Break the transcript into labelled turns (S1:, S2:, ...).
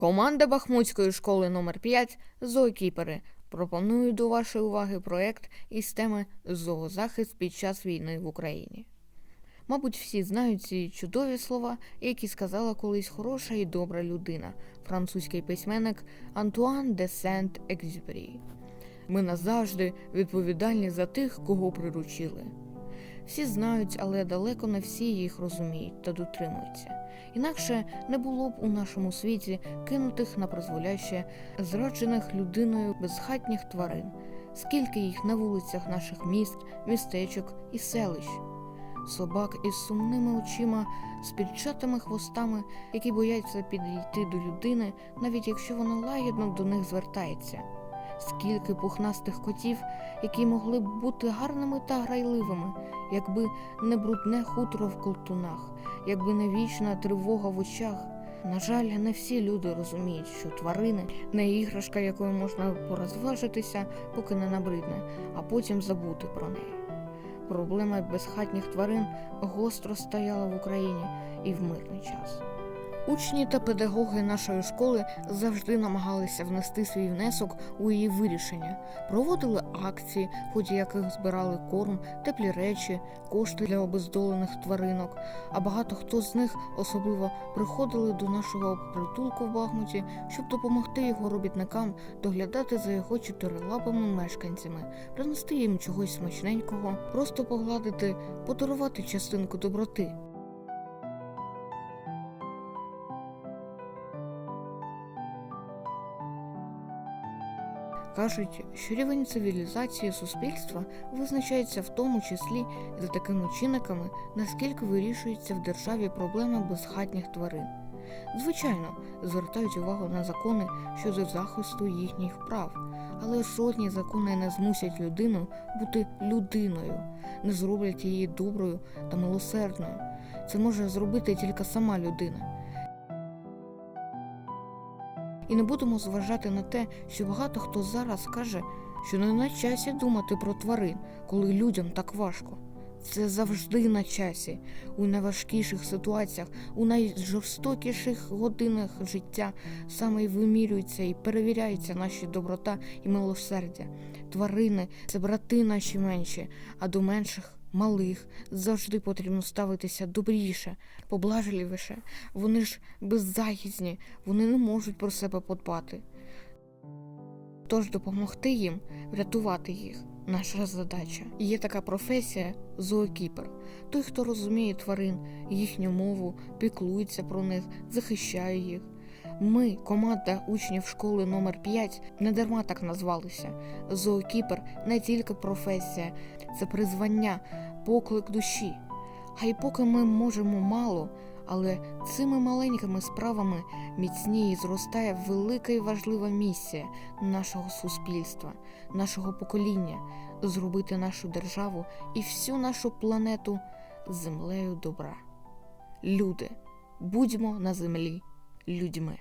S1: Команда Бахмутської школи номер 5 Зоокіпери пропонує до вашої уваги проект із теми Зоозахист під час війни в Україні. Мабуть, всі знають ці чудові слова, які сказала колись хороша і добра людина, французький письменник Антуан де Сент-Екзюпері. Ми назавжди відповідальні за тих, кого приручили. Всі знають, але далеко не всі їх розуміють та дотримуються. Інакше не було б у нашому світі кинутих на призволяще зраджених людиною безхатніх тварин, скільки їх на вулицях наших міст, містечок і селищ. Собак із сумними очима, з підчатими хвостами, які бояться підійти до людини, навіть якщо вона лагідно до них звертається. Скільки пухнастих котів, які могли б бути гарними та грайливими, якби не брудне хутро в колтунах, якби не вічна тривога в очах. На жаль, не всі люди розуміють, що тварини не іграшка, якою можна порозважитися, поки не набридне, а потім забути про неї. Проблема безхатніх тварин гостро стояла в Україні і в мирний час. Учні та педагоги нашої школи завжди намагалися внести свій внесок у її вирішення, проводили акції, в яких збирали корм, теплі речі, кошти для обездолених тваринок. А багато хто з них особливо приходили до нашого притулку в Бахмуті, щоб допомогти його робітникам доглядати за його чотирилапими мешканцями, принести їм чогось смачненького, просто погладити, подарувати частинку доброти. Кажуть, що рівень цивілізації суспільства визначається в тому числі за такими чинниками, наскільки вирішується в державі проблема безхатніх тварин. Звичайно, звертають увагу на закони щодо захисту їхніх прав, але жодні закони не змусять людину бути людиною, не зроблять її доброю та милосердною. Це може зробити тільки сама людина. І не будемо зважати на те, що багато хто зараз каже, що не на часі думати про тварин, коли людям так важко. Це завжди на часі, у найважкіших ситуаціях, у найжорстокіших годинах життя саме й вимірюється і перевіряється наші доброта і милосердя. Тварини це брати наші менші, а до менших малих завжди потрібно ставитися добріше, поблажливіше. Вони ж беззахисні, вони не можуть про себе подбати. Тож допомогти їм, врятувати їх наша задача. Є така професія зоокіпер. Той, хто розуміє тварин, їхню мову, піклується про них, захищає їх. Ми, команда учнів школи номер 5 не дарма так назвалися. Зоокіпер не тільки професія, це призвання, поклик душі. Хай поки ми можемо мало, але цими маленькими справами міцніє зростає велика і важлива місія нашого суспільства, нашого покоління зробити нашу державу і всю нашу планету землею добра. Люди, будьмо на землі людьми.